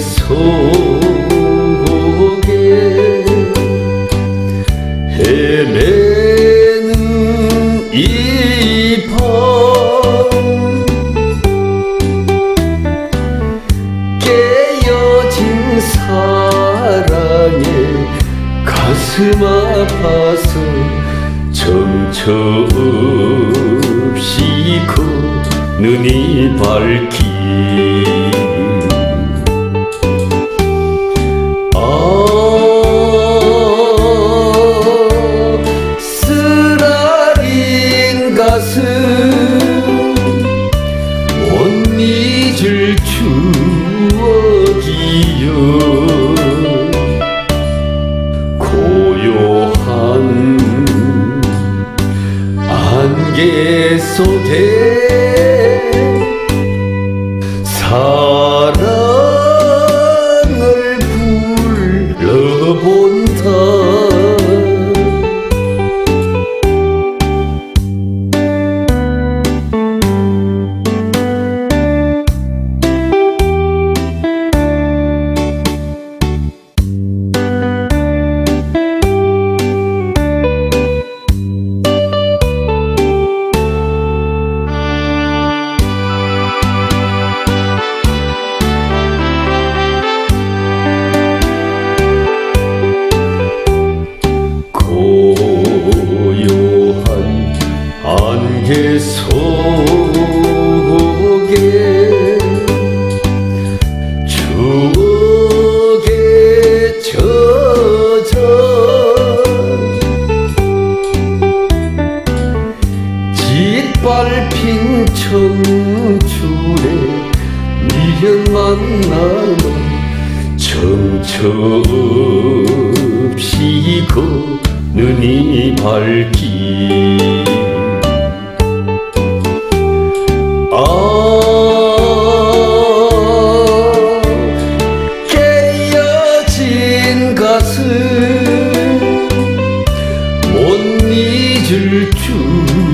속에 헤매는 이밤 깨어진 사랑에 가슴 아파서 정처 없이 그 눈이 밝히 고요한 안개 속에 사 핀 청춘에 미련 만남은 점쳐없이 거는 이 밝기. 아, 깨어진 가슴 못 잊을 줄.